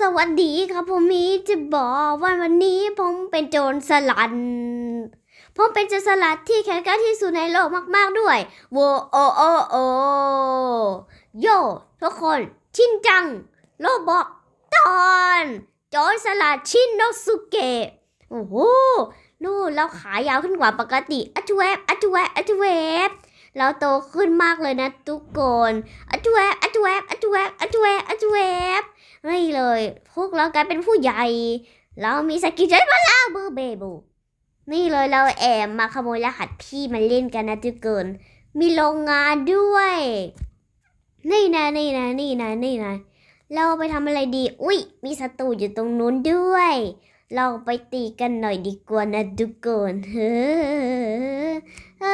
สวัสดีครับผมมีจะบอกว่าวันนี้ผมเป็นโจรสลัด ผมเป็นโจรสลัดที่แข็งกร้าที่สุดในโลกมาก ๆด้วยโวโอโอโอโยทุกคนชินจัง โลบอกตอนโจรสลัดชินโนสุเกะโอ้โหนู่นเราขายาวขึ้นกว่าปกติอะจวบอะจวบอะจวบเราโตขึ้นมากเลยนะทุกคนอะจวบอะจวบอะจวบอะจวบอะจวบ ไม่เลย พวกเรากลายเป็นผู้ใหญ่ เรามีสกิลใช้พลังเบอร์เบบูนี่เลยเราแอบมาขโมยรหัสพี่มาเล่นกันนะทุกคนมีโรงงานด้วย นี่นะนี่นะนี่นะนี่นะเราไปทำอะไรดี อุ้ยมีศัตรูอยู่ตรงนู้นด้วย เราไปตีกันหน่อยดีกว่านะทุกคนเฮ้อเอ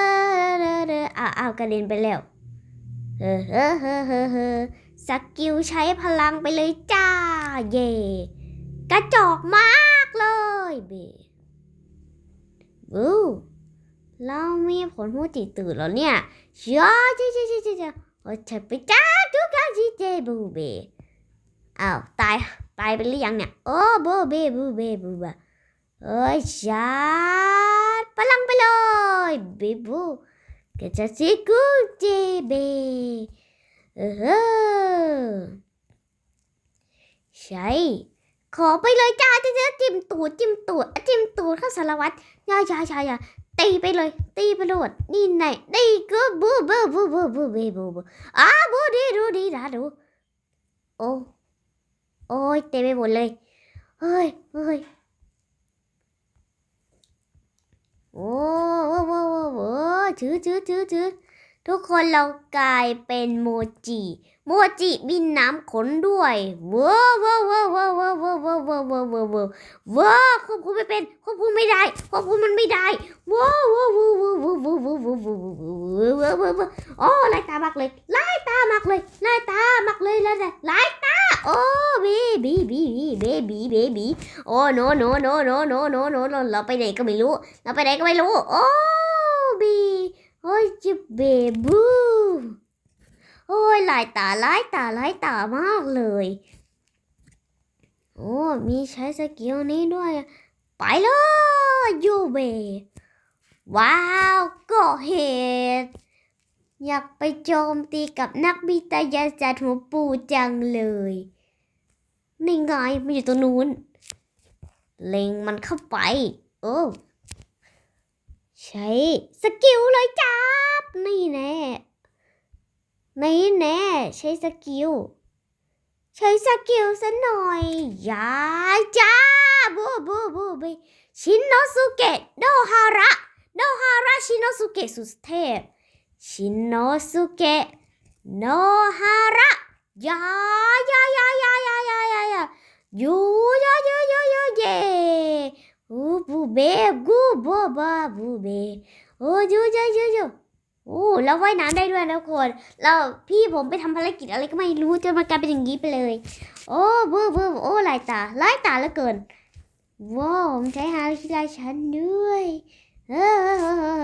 เฮ้อเอากระเด็นไปแล้วเฮ้อเฮ้อเฮ้อเฮ้อ สกิลใช้พลังไปเลยจ้า เย่กระจอกมากเลยเบบูเรามีผลผู้ติดตื่นแล้วเนี่ยเชียเจ้าเจ้าเจเจ้าเจ้าโอ้ยเธอไปจ้าทุกอย่างจีเจบูเบอ้าวตายตายไปหรือยังเนี่ยโอ้บูเบบูเบบูบะเอ้ยชาร์พลังไปเลยเบบูกระจะสิกูเจเบเออ ใช่ ขอไปเลยจ้าจะจะจิ้มตูดจิ้มตูดจิ้มตูดข้าสารวัตรยายายายาตีไปเลย ตีไปโลดนี่ไหนนี่ก็บูบูบูบูบูบูบูบูอ้าบูดีดูดีดาดูโอ้โอ้ยเต็มไปหมดเลยเฮ้ยเฮ้ยโอ้โอ้โอ้โอ้โอ้ถือถือถือถือทุกคนเรากลายเป็นโมจิโมจิมีน้ำขนด้วยว้าวว้าวว้าวว้าวว้าวว้าวว้าวว้าวว้าวว้าวว้าวว้าวควบคุมไม่เป็นควบคุมไม่ได้ควบคุมมันไม่ได้ว้าวว้าวว้าวว้าวว้าวว้าวว้าวว้าวว้าวว้าวว้าวโอ้ไล่ตามากเลยไล่ตามากเลยไล่ตามากเลยแล้วไล่ตาโอ้เบบีบีบีเบบีเบบีโอ้โนโนโนโนโนโนโนเราไปไหนก็ไม่รู้เราไปไหนก็ไม่รู้โอ้บีโอ้ยจิบเบบู โอ้ยหลายตาหลายตาหลายตามากเลย โอ้ มีใช้สกิลนี้ด้วย ไปเลยยูเบว้าวก็เหตุอยากไปโจมตีกับนักบิตยาศาสตร์หัวปูจังเลยนี่ไงมันอยู่ตรงนู้น เล็งมันเข้าไป โอ้ใช้สกิลเลยจับนี่แน่ นี่แน่ใช้สกิล ใช้สกิลซะหน่อยยาจ้าบูบูบูบูชินโนสุเกะโดฮาระโดฮาระชินโนสุเกะสุดเทพชินโนสุเกะโนฮาระยายายายายายายายายูยายายายาเยอูบูเบกูบอบาบูเบโอ้ยูยูยูยู โอ้แล้วว่ายน้ำได้ด้วยนะทุกคนแล้วพี่ผมไปทำภารกิจอะไรก็ไม่รู้จนมันกลายเป็นอย่างนี้ไปเลย โอ้บูบูโอ้ลายตาลายตาเหลือเกินว้าวผมใช้ฮาคิราชันด้วยเอ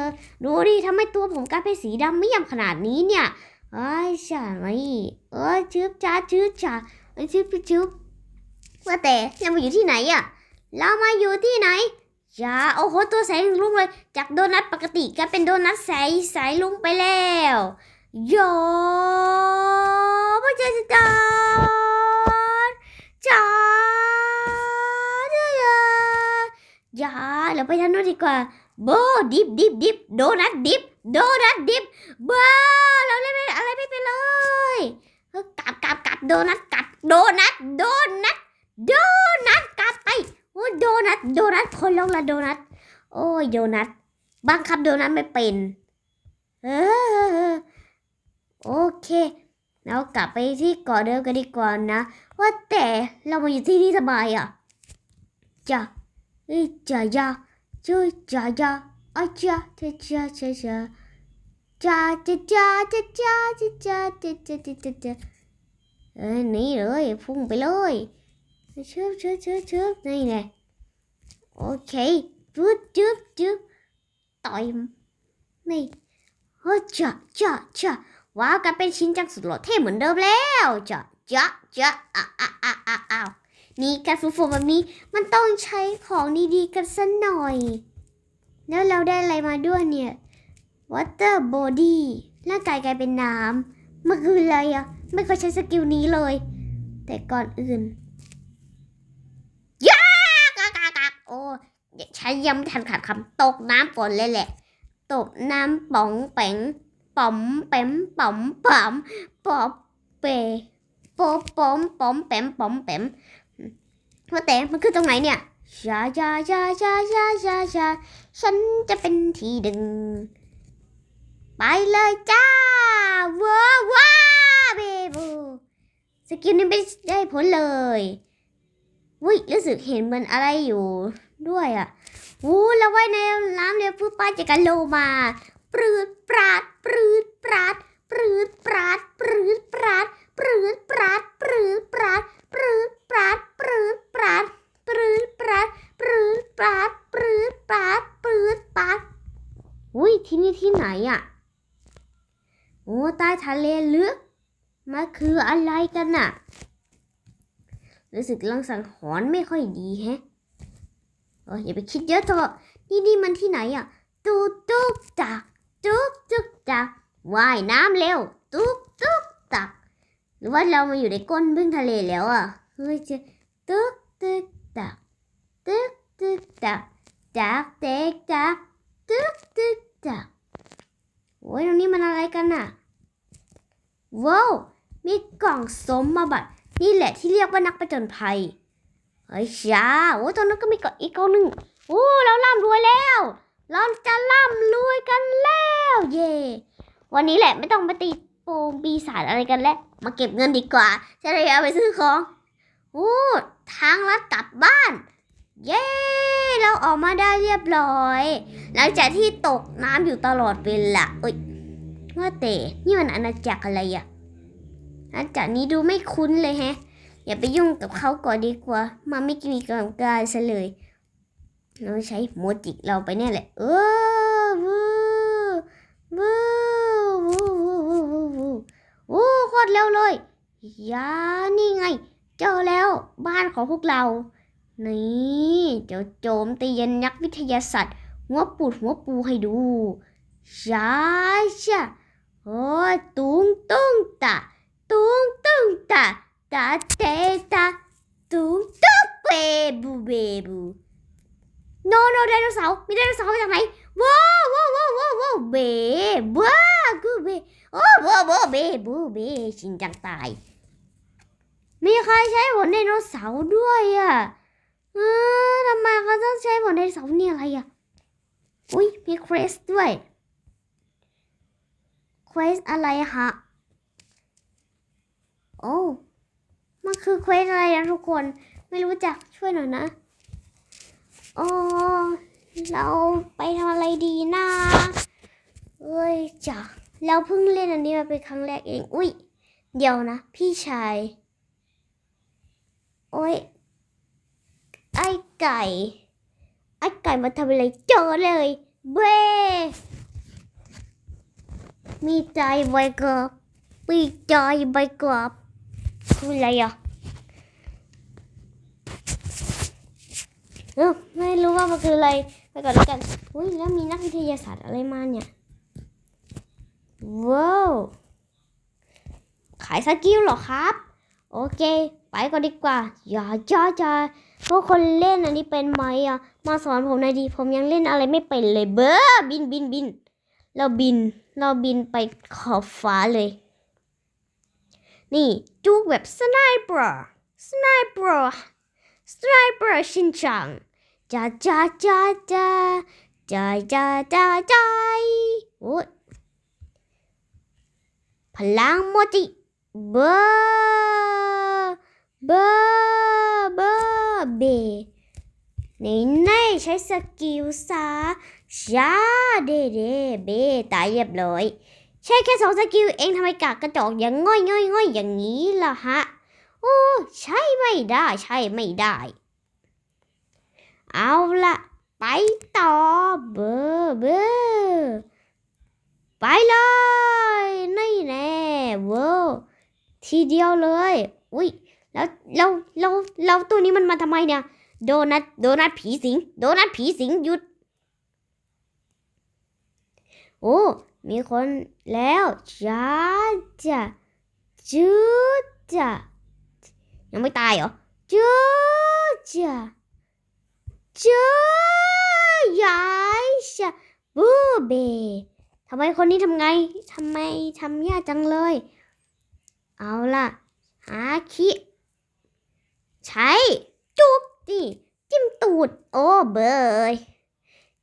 อดูดิทำไมตัวผมกลายเป็นสีดำไม่ยำขนาดนี้เนี่ยไอ้ยใช่ไหมเออชืบจ้าชืบจ้าชืบชืบว่าแต่เรามาอยู่ที่ไหนอะเรามาอยู่ที่ไหน อย่าโอ้โหตัวใสลุงเลย จากโดนัทปกติกลายเป็นโดนัทใสใสลุงไปแล้วโยไม่ใช่จอนจอนอย่าเราไปทางนู้นดีกว่าโบดิบดิบดิบโดนัทดิบโดนัทดิบเบอเราเล่นอะไรไม่เป็นเลยกลับกลับกลับโดนัทกลับโดนัทโดนัทโดนัทกลับไป โอ้โดนัทโดนัทคนลงละโดนัทโอ้ยโดนัทบังคับโดนัทไม่เป็น เออโอเคเรากลับไปที่เกาะเดิมกันดีกว่านะ ว่าแต่เรามาอยู่ที่นี่สบายอะจ้ะเอ้ยจ้ะจ้ะจ้ะจ้ะจ้ะอ้ยจ้ะจ้ะจ้ะจ้ะจ้ะจ้ะจ้ะจ้ะจ้ะจ้ะจ้ะจ้ะจ้ะจ้ะจ้ะจ้ะจ้ะเอ้ยนี่เลยพุ่งไปเลย ชึบชึบชึบชึบนี่ไงโอเคปึ๊บจึ๊บจึ๊บต่อยนี่เฮ้ยจ้ะจ้ะจ้ะว้าวกลายเป็นชิ้นจังสุดหล่อเท่เหมือนเดิมแล้วจ้ะจ้ะจ้ะอ้าวอ้าวอ้าวอ้าวมีการฝึกฝนแบบนี้มันต้องใช้ของดีๆกันสักหน่อย แล้วเราได้อะไรมาด้วยเนี่ย water body ร่างกายกลายเป็นน้ำมันคืออะไรอะไม่เคยใช้สกิลนี้เลย แต่ก่อนอื่นยากากากากโอ้ ใช้ยังไม่ทันขาดคำตกน้ำก่อนเลยแหละ ตกน้ำป๋องแป๋งป๋อมแปมป๋อมป๋อมปอบเปปอปอมปอมแปมปอมแปมว่าแต่มันคือตรงไหนเนี่ยชาชาชาชาชาชาชาฉันจะเป็นที่ดึงไปเลยจ้าว้าว้าเบบูสกิลนี้ไม่ได้ผลเลยวุ้ยรู้สึกเห็นเหมันอะไรอยู่ ด้วยอะวู้แล้วว่ายในน้ำเรือผู้ป้าจะกันโลมาปรืดปราดปรืดปราดปรืดปราดปรืดปราดปรืดปราดปรืดปราดปรืดปราดปรืดปราดปรืดปราดปรืดปราดปรืดปราดปรืดปราดอุ้ยที่นี่ที่ไหนอะโอ้ใต้ทะเลลึกมันคืออะไรกันน่ะ รู้สึกลังสังหรณ์ไม่ค่อยดีแฮะ ออย่าไปคิดเยอะเถอะนี่นี่มันที่ไหนอะตุ๊กตุ๊กตักตุ๊กตุ๊กตักว่ายน้ำเร็วตุ๊กตุ๊กตักหรือว่าเรามาอยู่ในก้นบึ้งทะเลแล้วอะเฮ้ยเจตุ๊กตุ๊กตักตุ๊กตุ๊กตักตักเต็กตักตุ๊กตุ๊กตักโอ้ยตรงนี้มันอะไรกันน่ะว้าวมีกล่องสมมาบัตรนี่แหละที่เรียกว่านักประจนภัย เฮ้ยช้าโอ้ตรงนั้นก็มีกอีกกองหนึ่งโอ้เราร่ำรวยแล้ว เราจะร่ำรวยกันแล้ว เย่วันนี้แหละไม่ต้องมาตีโปงปีศาจอะไรกันแล้วมาเก็บเงินดีกว่า จะได้เอาไปซื้อของโอ้ทางลัดกลับบ้าน เย้เราออกมาได้เรียบร้อย หลังจากที่ตกน้ำอยู่ตลอดเวลาเอ้ยว่าแต่นี่มันอาณาจักรอะไรอะอาณาจักรนี้ดูไม่คุ้นเลยแฮะ อย่าไปยุ่งกับเขาก่อนดีกว่า มาไม่มีกำลังการซะเลยเราใช้โมจิกเราไปเนี่ยแหละ เออวูวูวู้วู้วู้วู้วู้วู้โคตรเร็วเลยยานี่ไง เจอแล้วบ้านของพวกเรา นี่เจ้าโจมตียันนักวิทยาศาสตร์หัวปูดหัวปูให้ดูชาชาโอ้ตุงตุงตาตุงตุงตา ตาเตตาตุงตุงเบบูเบบูโนโนไดโนเสาร์มีไดโนเสาร์มาจากไหนว้าวว้าวว้าวว้าวเบบ้ากูเบโอ้บ้าบ้าเบบูเบชินจังตาย มีใครใช้ผลไดโนเสาร์ด้วยอะเออทำไมเขาต้องใช้ผลไดโนเสาร์เนี่ยอะไรอะอุ้ยมีเควสด้วยเควสอะไรฮะโอ้ มันคือเควสอะไรนะทุกคน ไม่รู้จักช่วยหน่อยนะโอ้เราไปทำอะไรดีนะเอ้ยจ้ะเราเพิ่งเล่นอันนี้มาเป็นครั้งแรกเอง อุ้ย เดี๋ยวนะ พี่ชาย โอ้ย ไอ้ไก่ ไอ้ไก่มาทำอะไรเจอเลย เบ้มีใจใบกรอบมีใจใบกรอบคืออะไรอะ เออไม่รู้ว่ามันคืออะไรไปก่อนแล้วกันอุ้ยแล้วมีนักวิทยาศาสตร์อะไรมาเนี่ยว้าวขายสกิลเหรอครับ โอเค ไปก่อนดีกว่า อย่าจ้าจ้าพวกคนเล่นอันนี้เป็นไหมอะ มาสอนผมหน่อยดี ผมยังเล่นอะไรไม่เป็นเลยเบ้อบินบินบิน เราบิน เราบินไปขอบฟ้าเลย นี่จูกแบบสไนเปอร์สไนเปอร์สไนเปอร์ชินจัง จ้าจ้าจ้าจ้าจ้าจ้าจ้าจ้าโอ้ยพลังโมจิเบอร์เบอร์เบอร์เบในในใช้สกิลซาชาเดเดเบตายเรียบร้อย ใช่แค่สองสกิลเองทำไมกากกระจอกอย่างง่อยง่อยง่อยอย่างนี้ล่ะฮะ โอ้ ใช่ไม่ได้ ใช่ไม่ได้ เอาละไปต่อเบอร์เบอร์ไปเลยนี่แน่เว้าวทีเดียวเลย อุ้ยแล้วแล้วแล้วแล้วตัวนี้มันมาทำไมเนี่ย โดนัทโดนัทผีสิง โดนัทผีสิงหยุด โอ้ มีคนแล้วจ้าจ้ะจืดจ้ะยังไม่ตายเหรอจืดจ้ะจืดยายชะบูเบทำไมคนนี้ทำไงทำไมทำยากจังเลย เอาล่ะ หาคิใช้จุกนี่จิ้มตูด โอ้เบย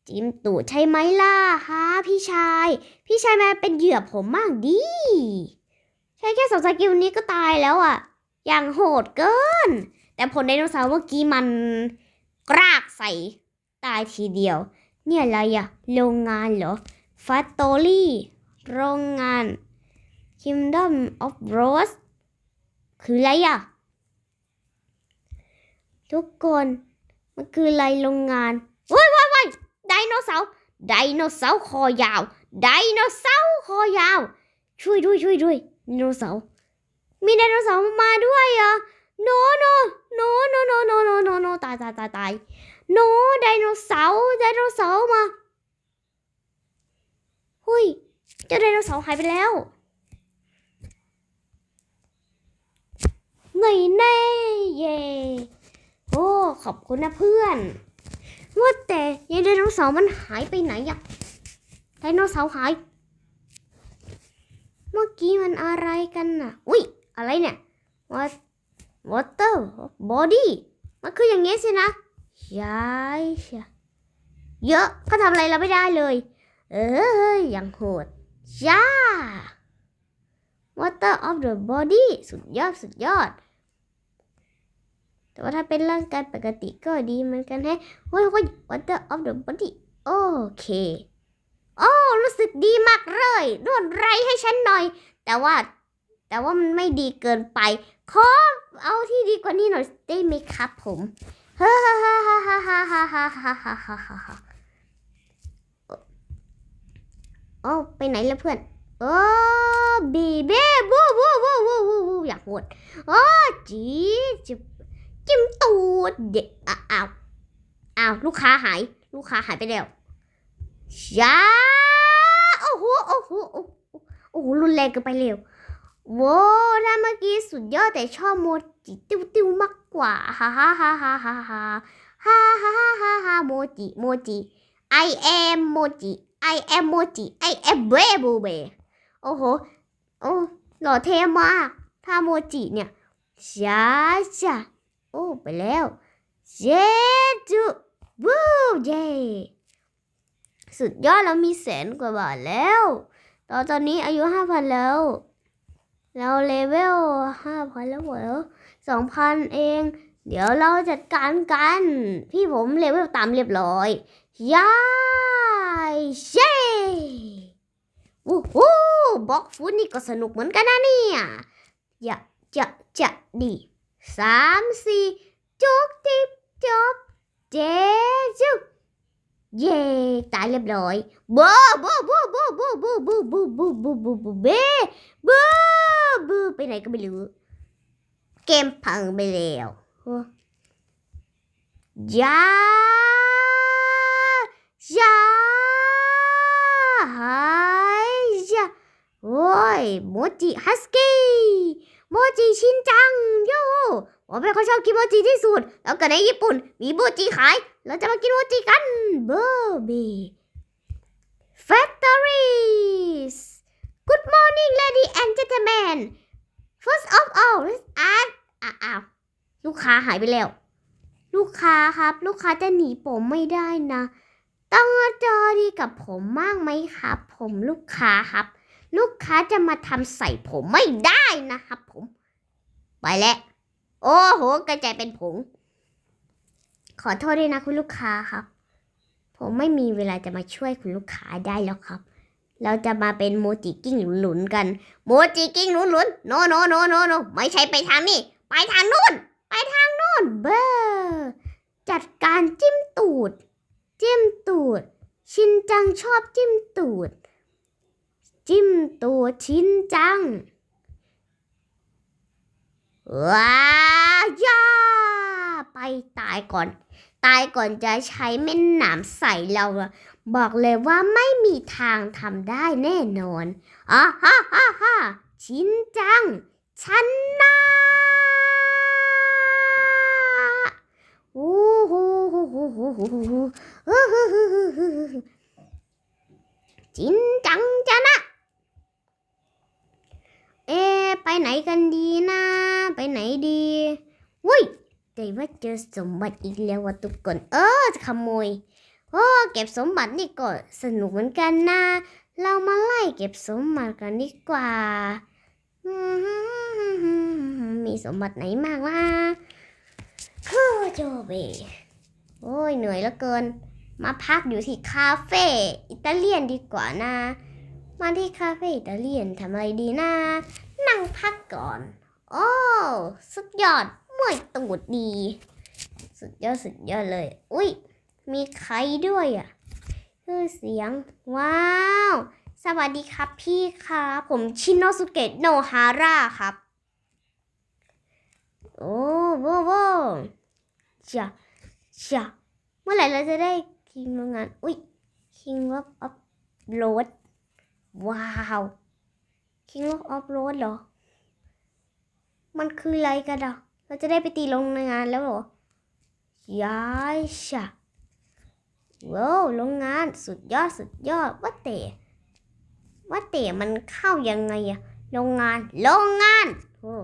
จิ้มตูดใช่ไหมล่ะฮะพี่ชาย พี่ชายมาเป็นเหยื่อผมมากดีใช่แค่สองสกิลนี้ก็ตายแล้วอะ อย่างโหดเกิน แต่ผลไดโนเสาร์เมื่อกี้มัน กรากใส่ตายทีเดียว เนี่ยอะไรอะโรงงานเหรอฟัตโตลี่โรงงาน Kingdom of Rose คืออะไรอะทุกคนมันคืออะไรโรงงานว้ายว้ายว้ายไดโนเสาร์ไดโนเสาร์คอยาว ไดโนเสาร์คอยาว ช่วยด้วยช่วยด้วยไดโนเสาร์มีไดโนเสาร์มาด้วยเหรอ่ะโนโนโนโนโนโนโนโนโนตายตายตายตายโนไดโนเสาร์ไดโนเสาร์มาหุยเจ้าไดโนเสาร์หายไปแล้วไงแน่เย่โอ้ขอบคุณนะเพื่อนว่าแต่ยายไดโนเสาร์มันหายไปไหนอะไดโนเสาร์หาย เมื่อกี้มันอะไรกันน่ะ อุ้ยอะไรเนี่ยว่า what water body มันคืออย่างงี้สินะย้ายเชียเยอะก็ทำอะไรเราไม่ได้เลย เอออย่างโหดจ้า water of the body สุดยอดสุดยอด แต่ว่าถ้าเป็นร่างกายปกติก็ดีเหมือนกันแฮะเฮ้ยเฮ้ย water of the body โอเค โอ้ รู้สึกดีมากเลยนวดไรให้ฉันหน่อย แต่ว่าแต่ว่ามันไม่ดีเกินไป ขอเอาที่ดีกว่านี้หน่อยได้ไหมครับผมฮ่าฮ่าฮ่าฮ่าฮ่าฮ่าฮ่าฮ่าฮ่าฮ่าฮ่าฮ่าฮ่าโอ้ไปไหนแล้วเพื่อนโอ้บีเบ้บูบูบูบูบูบูอยากหดโอ้จีจิบจิ้มตูดเด็กอ้าวอ้าวลูกค้าหาย ลูกค้าหายไปแล้วช้าโอ้โหโอ้โหโอ้โหโอ้โหรุนแรงเกินไปเร็ว โว้ถ้าเมื่อกี้สุดยอดแต่ชอบโมจิติ้วติ้วมากกว่าฮ่าฮ่าฮ่าฮ่าฮ่าฮ่าฮ่าฮ่าฮ่าฮ่าฮ่าโมจิโมจิ I am โมจิ I am โมจิ I am เบบูเบโอ้โหโอ้หล่อเท่มากถ้าโมจิเนี่ยช้าจ้ะโอ้ไปแล้วเจจูบูเยสุดยอดแล้วมีแสนกว่าบาทแล้ว ตอนตอนนี้อายุห้าพันแล้ว เราเลเวลห้าพันแล้วเหรอสองพันเอง เดี๋ยวเราจัดการกัน พี่ผมเลเวลตามเรียบร้อยยายเช่วู้ฮู้บล็อกฟุตนี่ก็สนุกเหมือนกันนะเนี่ยจะจะจะดีสามสี่จุกจิบจบเจจุก เย่ตายเรียบร้อยบูบูบูบูบูบูบูบูบูบูบูบูเบ้บูบูไปไหนก็ไม่รู้ เกมพังไปแล้วยายาหายยาโอ้ยโมจิฮัสกี้โมจิชินจังโย ผมเป็นคนชอบกินโมจิที่สุด แล้วก็ในญี่ปุ่น มีโมจิขาย เราจะมากินโมจิกันเบอร์บีแฟคทอรี่ Good morning, lady and gentlemen. First of all, let's ask อ้าวอ้าวลูกค้าหายไปแล้ว ลูกค้าครับ ลูกค้าจะหนีผมไม่ได้นะ ต้องจอดีกับผมมากไหมครับ ผมลูกค้าครับ ลูกค้าจะมาทำใส่ผมไม่ได้นะครับผม ไปแล้ว โอ้โห กระจายเป็นผง ขอโทษด้วยนะคุณลูกค้าครับ ผมไม่มีเวลาจะมาช่วยคุณลูกค้าได้แล้วครับ เราจะมาเป็นโมจิกิ้งหลุนๆกัน โมจิกิ้งหลุนๆโนโนโนโนโนไม่ใช่ไปทางนี้ ไปทางนู้น ไปทางนู้น เบอร์จัดการจิ้มตูด จิ้มตูด ชินจังชอบจิ้มตูด จิ้มตูดชินจัง ว้ายาไปตายก่อน ตายก่อนจะใช้แม่นหนามใส่เราอะบอกเลยว่าไม่มีทางทำได้แน่นอนอะฮ่าฮ่าฮ่าชินจังชนะโอ้โหโหโหโหโหโหโหชินจังชนะ เอะไปไหนกันดีนะ ไปไหนดีวุ้ยแต่ว่าเจอสมบัติอีกแล้วว่ะทุกคนเออจะขโมยโอ้เก็บสมบัตินี่ก็สนุกเหมือนกันนะ เรามาไล่เก็บสมบัติกันดีกว่า มีสมบัติไหนมากวะฮู้โจเบโอ้ยเหนื่อยเหลือเกิน มาพักอยู่ที่คาเฟ่อิตาเลียนดีกว่านะ มาที่คาเฟ่อิตาเลียนทำอะไรดีนะ นั่งพักก่อน โอ้สุดยอดมื่อยตูดดี สุดยอดสุดยอดเลย อุ้ยมีใครด้วยอะคือเสียง ว้าว สวัสดีครับพี่ครับ ผมชินโนสุเกะโนฮาร่าครับ โอ้โว้โว้จ้ะจ้ะเมื่อไหร่เราจะได้คิงโรงงาน อุ้ยคิงวับอัพโหลด ว้าว King of Off-Road เหรอ มันคืออะไรกันอะ เราจะได้ไปตีโรงงานแล้วเหรอยายชะว้าวโรงงานสุดยอดสุดยอดว่าแต่ว่าแต่มันเข้ายังไงอะโรงงานโรงงานโอ้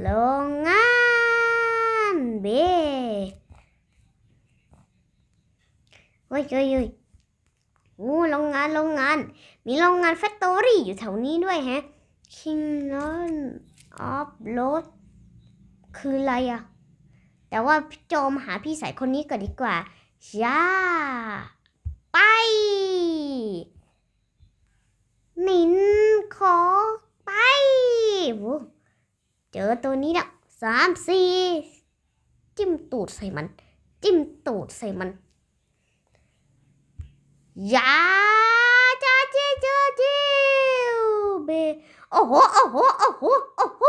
โรงงานเบ้เฮ้ยเฮ้ย โอ้โรงงานโรงงาน มีโรงงานแฟคทอรี่อยู่แถวนี้ด้วยแฮะ Kingdom of Road คืออะไรอะแต่ว่าพี่โจมหาพี่สายคนนี้ก่อนดีกว่าย่าไปหนินขอไปอเจอตัวนี้แล้วสามสี่จิ้มตูดใส่มัน จิ้มตูดใส่มัน ยาจ้าเจเจาเจวเบโอ้โหโอ้โหโอ้โหโอ้โห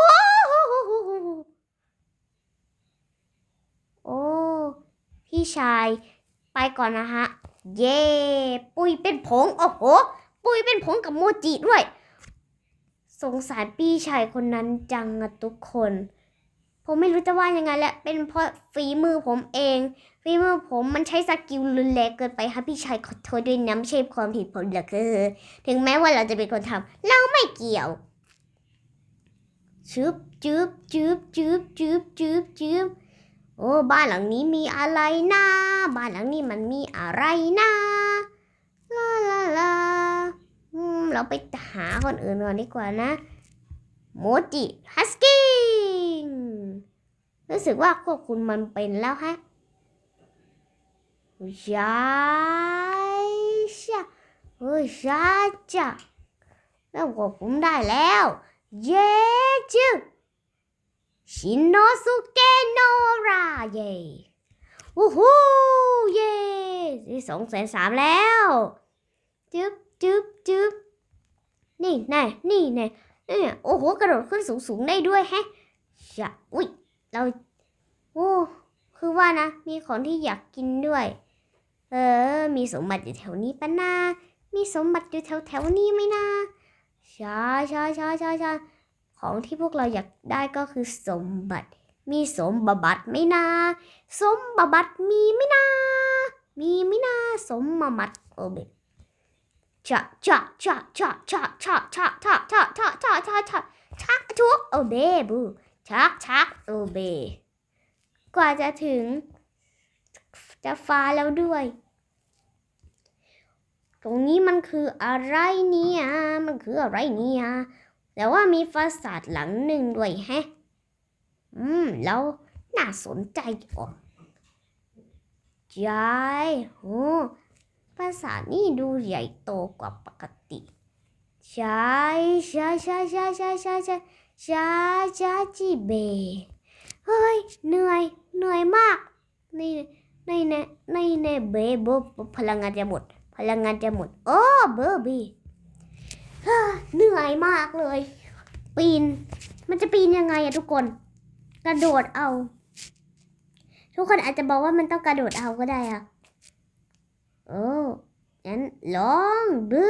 โอ้พี่ชายไปก่อนนะฮะ เย่ปุยเป็นผง โอ้โห ปุยเป็นผงกับโมจิด้วย สงสารพี่ชายคนนั้นจังอะทุกคน ผมไม่รู้จะว่ายังไงแหละเป็นเพราะฝีมือผมเองฝีมือผมมันใช้สกิลรุนแรงเกินไปครับพี่ชายขอโทษด้วยน้ำเชฟความผิดผมเหลือเกินถึงแม้ว่าเราจะเป็นคนทำเราไม่เกี่ยวชึบจึบจึบจึบจึบจึบจึบโอ้บ้านหลังนี้มีอะไรนะบ้านหลังนี้มันมีอะไรนะลาลาลาอืมเราไปหาคนอื่นก่อนดีกว่านะ โมจิฮัสกี้รู้สึกว่าควบคุมมันเป็นแล้วฮะยายชะเฮ้ยชาจ้ะแล้วก็ผมได้แล้ว เย้จือชินโนสุเกโนราเย้วู้ฮู้เย้ที่สองแสนสามแล้ว จึ๊บจึ๊บจึ๊บนี่แน่นี่แน่ นี่โอ้โห กระโดดขึ้นสูงสูงๆได้ด้วยแฮะชะอุ้ยเราโอ้คือว่านะ มีของที่อยากกินด้วย เออ มีสมบัติอยู่แถวนี้ปะนามีสมบัติอยู่แถวแถวๆนี้ไหมนะช่ใช่ใช่ใช่ใช่ของที่พวกเราอยากได้ก็คือสมบัติ มีสมบัติไหมนะสมบัติมีไหมนะมีไหมนะสมบัติโอเบะชะชะชะชะชะชะชะชะชะชะชะชะชักชุกโอเบบูชักชักโอเบ กว่าจะถึง จะฟ้าแล้วด้วย ตรงนี้มันคืออะไรเนี่ย มันคืออะไรเนี่ย แต่ว่ามีปราสาทหลังหนึ่งด้วยแฮะ อืม แล้วน่าสนใจอะยายโอ้ ปราสาทนี่ดูใหญ่โตกว่าปกติ ใช่ใช่ใช่ใช่ใช่ใช่ใช่ใช่ใช่จีเบเฮ้ยเหนื่อยเหนื่อยมากนี่นี่แน่นี่แน่เบเบพลังงานจะหมด พลังงานจะหมดโอ้เบอร์บี้เฮ้เหนื่อยมากเลย ปีน มันจะปีนยังไงอะทุกคน กระโดดเอา ทุกคนอาจจะบอกว่ามันต้องกระโดดเอาก็ได้อะ โอ้งั้นลองบู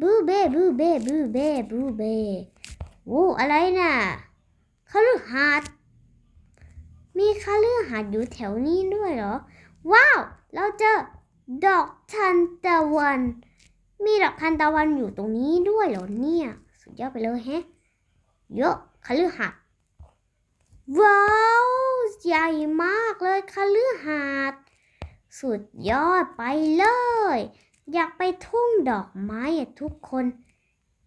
บูเบบูเบบูเบบูเบ้โอ้อะไรนะ่ะคฤหาสน์มีคฤหาสน์อยู่แถวนี้ด้วยเหรอ ว้าว เราเจอดอกทานตะวัน มีดอกทานตะวันอยู่ตรงนี้ด้วยเหรอเนี่ย สุดยอดไปเลยแฮะเยอะคฤหาสน์ว้าว ใหญ่มากเลยคฤหาสน์ สุดยอดไปเลย อยากไปทุ่งดอกไม้อะทุกคน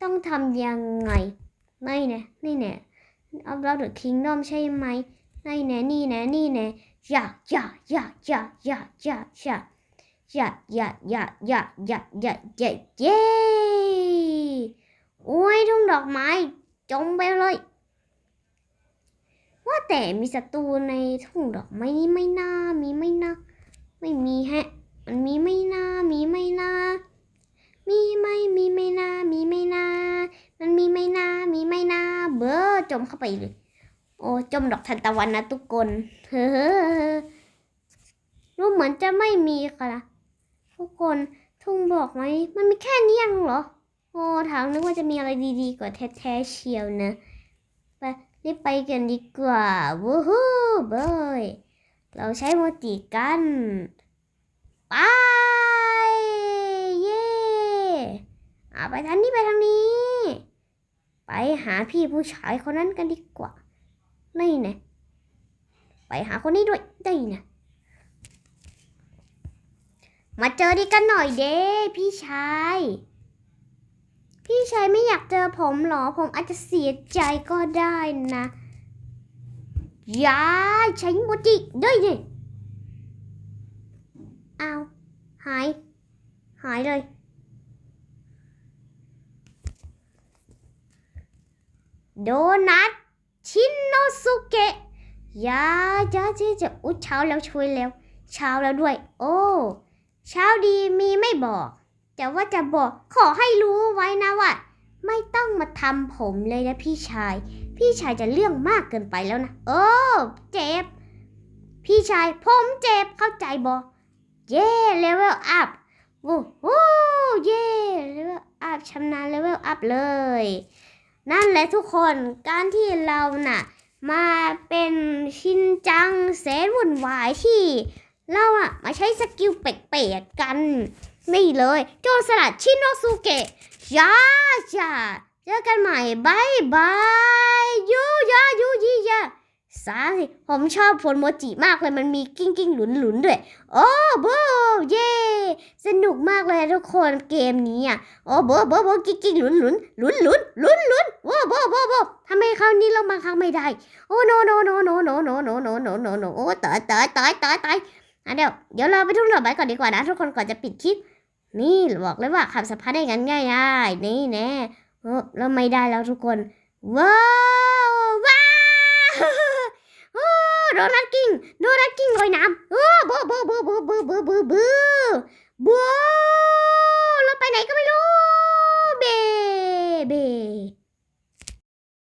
ต้องทำยังไงนี่น่นี่แน่อัพโหลดคิงดอมใช่ไหมนี่แน่นี่แน่นี่แน่อย่าอย่าอย่าอย่าอย่าอย่าอย่าอย่าอย่าอย่าอย่าอย่าอย่าอย่าเย้โอ้ยทุ่งดอกไม้จมไปเลย ว่าแต่มีศัตรูในทุ่งดอกไม้นี้ไม่น่ามีไม่น่า ไม่มีแฮะ มันมีไม่น่ามีไม่น่ามีไม่มีไม่น่ามีไม่น่ามันมีไม่น่ามีไม่น่าเบอร์จมเข้าไปเลย โอ้จมดอกทานตะวันนะทุกคนเฮ้อรู้เหมือนจะไม่มีค่ะนะทุกคนทุ่งบอกไหมมันมีแค่นี้เองเหรอ โอ้ถามนึกว่าจะมีอะไรดีๆกว่าแท้ๆเชียวนะไปรีบไปกันดีกว่าวู้ฮู้เบย เราใช้โมจิกันไปเย่อาไปทางนี้ไปทางนี้ ไปหาพี่ผู้ชายคนนั้นกันดีกว่านี่นะไปหาคนนี้ด้วยได้นะมาเจอดีกันหน่อยเด้พี่ชาย พี่ชายไม่อยากเจอผมหรอ ผมอาจจะเสียใจก็ได้นะ ยายใช้โมจิด้วยดิเอาวหาย หายเลย โดนัทชินโนสุเกะยาจ้าเจ๊จะอุ้ยเช้าแล้วช่วยแล้ว เช้าแล้วด้วย โอ้เช้าดีมีไม่บอก แต่ว่าจะบอกขอให้รู้ไว้นะว่า ไม่ต้องมาทำผมเลยนะพี่ชาย พี่ชายจะเรื่องมากเกินไปแล้วนะ โอ้ เจ็บ พี่ชายผมเจ็บเข้าใจบอเย่เลเวลอัพโอ้โหเย่เลเวลอัพชำนาญเลเวลอัพเลย นั่นแหละทุกคนการที่เราน่ะ มาเป็นชินจังแสนวุ่นวายที่ เราอะมาใช้สกิลเปกๆกัน นี่เลย โจรสลัดชินโนสุเกะยาจ้า เจอกันใหม่บายบายยูยายูยี่ยาสาสิผมชอบผลโมจิมากเลยมันมีกิ้งกิ้งหลุนหลุนด้วย โอ้โบเย่สนุกมากเลยทุกคนเกมนี้อะโอ้โบโบโบกิ๊กกิ๊กหลุนหลุนหลุนหลุนหลุนหลุนโอ้โบโบโบทำไมคราวนี้เรามาครั้งไม่ได้ โอ้โนโนโนโนโนโนโนโนโนโนโนโอ้ตายตายตายตายตายอะเดี๋ยวเดี๋ยวเราไปทุ่งดอกไม้ก่อนดีกว่านะ ทุกคนก่อนจะปิดคลิป นี่บอกเลยว่าขับสะพานได้ง่ายๆนี่แน่ เราไม่ได้แล้วทุกคน ว้าวว้าวโอ้โดนัทกิ้งโดนัทกิ้งลอยน้ำโอ้บูบูบูบูบูบูบูบูบูเราไปไหนก็ไม่รู้เบเบ